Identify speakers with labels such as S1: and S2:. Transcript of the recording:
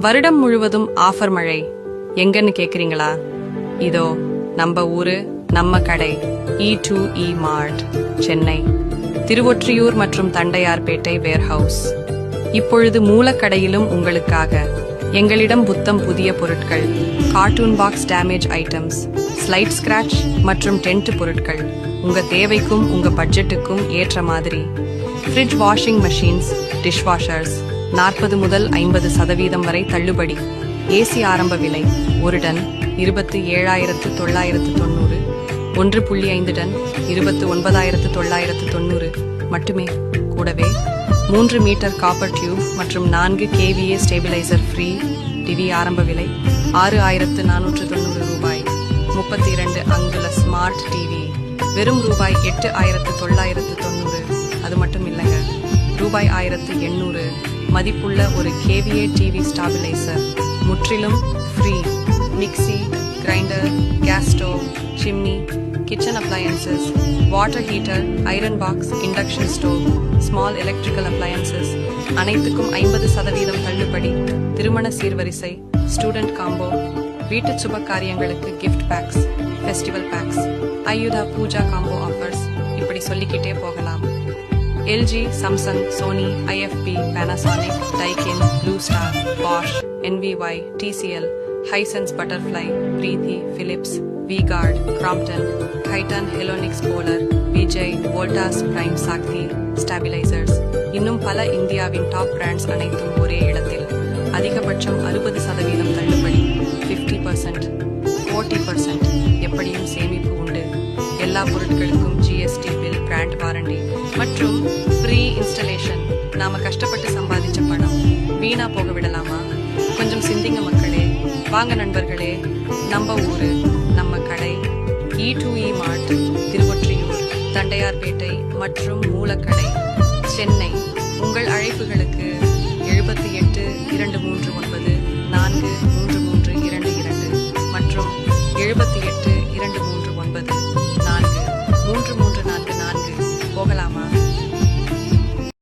S1: வருடம் முழுவதும் ஆஃபர் மழை. எங்கன்னு கேக்குறீங்களா? இதோ நம்ம ஊரு நம்ம கடை E to E Mart Chennai. Tiruvottiyur மற்றும் தண்டையார்பேட்டை வேர்ஹவுஸ் இப்பொழுது மூலக்கடையிலும் உங்களுக்காக எங்களிடம் புத்தம் புதிய பொருட்கள் carton box damage items slight scratch மற்றும் டென்ட் பொருட்கள். உங்க தேவைக்கும் உங்க பட்ஜெட்டுக்கும் ஏற்ற மாதிரி. ஃப்ரிட்ஜ் வாஷிங் மெஷின்ஸ் டிஷ்வாஷர்ஸ் நாற்பது முதல் ஐம்பது சதவீதம் வரை தள்ளுபடி. ஏசி ஆரம்ப விலை ஒரு டன் இருபத்தி ஏழாயிரத்து தொள்ளாயிரத்து தொண்ணூறு. ஒன்று புள்ளி ஐந்து டன் இருபத்து ஒன்பதாயிரத்து தொள்ளாயிரத்து தொண்ணூறு. மட்டுமே. கூடவே மூன்று மீட்டர் காப்பர் டியூப் மற்றும் நான்கு கேவிஏ ஸ்டேபிளைசர் ஃப்ரீ டிவி ஆரம்ப விலை ஆறு ஆயிரத்து நானூற்று தொண்ணூறு ரூபாய். முப்பத்தி இரண்டு அங்குல ஸ்மார்ட் டிவி. வெறும் ரூபாய் எட்டு ஆயிரத்து தொள்ளாயிரத்து தொண்ணூறு. அது மட்டும் இல்லைங்க. ரூபாய் ஆயிரத்து எண்ணூறு. மதிப்புள்ள ஒரு கேவிஏ டிவி ஸ்டாபிலைசர் முற்றிலும் free mixie grinder gas stove chimney kitchen appliances water heater iron box induction stove small electrical appliances அனைத்துக்கும் ஐம்பது சதவீதம் தள்ளுபடி. திருமண சீர்வரிசை ஸ்டூடெண்ட் காம்போ வீட்டு சுப காரியங்களுக்கு gift packs festival packs Ayudha Puja combo offers இப்படி சொல்லிக்கிட்டே போகலாம். LG Samsung Sony IFB Panasonic Daikin Blue Star Bosch NVY TCL Hisense Butterfly Preethi Philips V Guard Crompton Kaitan Halonix Polar Vijay Voltas Prime Shakti stabilisers இன்னும் பல இந்தியாவின் top brands அனைத்தும் ஒரே இடத்தில். அதிகபட்சம் அறுபது சதவீதம் தள்ளுபடி ஃபிஃப்டி பர்சன்ட் ஃபோர்ட்டி பர்சன்ட் எப்படியும் சேமிப்பு உண்டு. எல்லா பொருட்களுக்கும் ஜிஎஸ்டி பிராண்ட் வாரண்டி மற்றும் ஃப்ரீ இன்ஸ்டலேஷன் நாம கஷ்டப்பட்டு சம்பாதிச்ச பணம் வீணா போக விடலாமா? கொஞ்சம் சிந்திங்க மக்களே. வாங்க நண்பர்களே நம்ம ஊரு நம்ம கடை E to E Mart Tiruvottiyur Tondiarpet மற்றும் மூலக்கடை சென்னை. உங்கள் அழைப்புகளுக்கு எழுபத்தி எட்டு இரண்டு மூன்று ஒன்பது நான்கு மூன்று மூன்று இரண்டு இரண்டு மற்றும் எழுபத்தி எட்டு